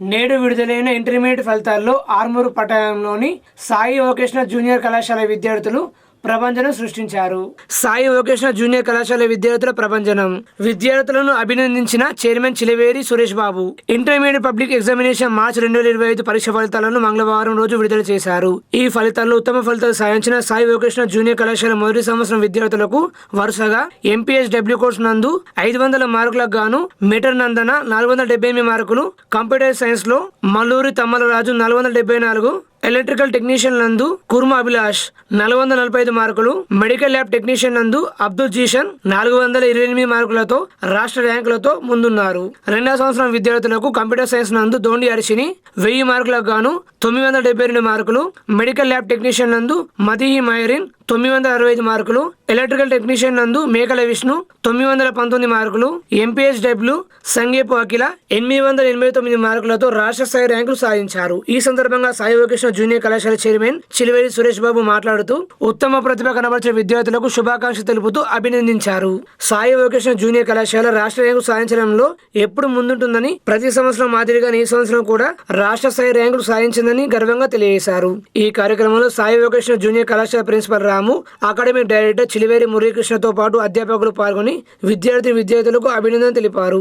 నేడు విడుదలైన ఇంటర్మీడియట్ ఫలితాల్లో ఆర్మూరు పట్టణంలోని సాయి వొకేషనల్ జూనియర్ కళాశాల విద్యార్థులు ప్రభంజనం సృష్టించారు. సాయి వొకేషనల్ జూనియర్ కళాశాల విద్యార్థుల ప్రభంజనం. విద్యార్థులను అభినందించిన chairman Chilaveri Suresh Babu. Intermediate public examination March రెండు వేల ఇరవై ఐదు పరీక్ష ఫలితాలను మంగళవారం రోజు విడుదల చేశారు. ఈ ఫలితాల్లో ఉత్తమ ఫలితాలు సాధించిన సాయి వొకేషనల్ జూనియర్ కళాశాల మొదటి సంవత్సరం విద్యార్థులకు వరుసగా ఎంపీఎస్ డబ్ల్యూ కోర్స్ నందు ఐదు వందల మార్కులకు గాను మెటర్ నందన నాలుగు వందల డెబ్బై ఎనిమిది మార్కులు కంప్యూటర్ సైన్స్లో మల్లూరి తమ్మలరాజు నాలుగు వందల డెబ్బై నాలుగు ఎలక్ట్రికల్ టెక్నీషియన్ నందు కుర్మ అభిలాష్ నాలుగు వందల నలభై ఐదు మార్కులు మెడికల్ ల్యాబ్ టెక్నీషియన్ నందు అబ్దుల్ జీషన్ నాలుగు వందల ఇరవై ఎనిమిది మార్కులతో రాష్ట్ర ర్యాంకులతో ముందున్నారు. రెండవ సంవత్సరం విద్యార్థులకు కంప్యూటర్ సైన్స్ నందు దోండి అరిసిని వెయ్యి మార్కులకు గాను తొమ్మిది వందల డెబ్బై రెండు మార్కులు మెడికల్ ల్యాబ్ టెక్నీషియన్ నందు మదిహి మైరిన్ తొమ్మిది వందల అరవై ఐదు మార్కులు ఎలక్ట్రికల్ టెక్నీషియన్ నందు మేకల విష్ణు తొమ్మిది వందల పంతొమ్మిది మార్కులు ఎంపీఎస్ డబ్ల్యూ సంగీపు అఖిల ఎనిమిది వందల ఎనభై తొమ్మిది మార్కులతో రాష్ట్ర స్థాయి ర్యాంకులు సాధించారు. ఈ సందర్భంగా సాయి వొకేషనల్ జూనియర్ కళాశాల చైర్మన్ చిలివేరి సురేష్ బాబు మాట్లాడుతూ ఉత్తమ ప్రతిభ కనబరిచిన విద్యార్థులకు శుభాకాంక్షలు తెలుపుతూ అభినందించారు. సాయి వొకేషనల్ జూనియర్ కళాశాల రాష్ట్ర ర్యాంకు సాధించడంలో ఎప్పుడు ముందుంటుందని ప్రతి సంవత్సరం మాదిరిగా ఈ సంవత్సరం కూడా రాష్ట్ర స్థాయి ర్యాంకులు సాధించిందని గర్వంగా తెలియజేశారు. ఈ కార్యక్రమంలో సాయి వోకేషన్ జూనియర్ కళాశాల ప్రిన్సిపల్ రా అకాడమిక్ డైరెక్టర్ చిలివేరి మురళీకృష్ణతో పాటు అధ్యాపకులు పాల్గొని విద్యార్థి విద్యార్థులకు అభినందన తెలిపారు.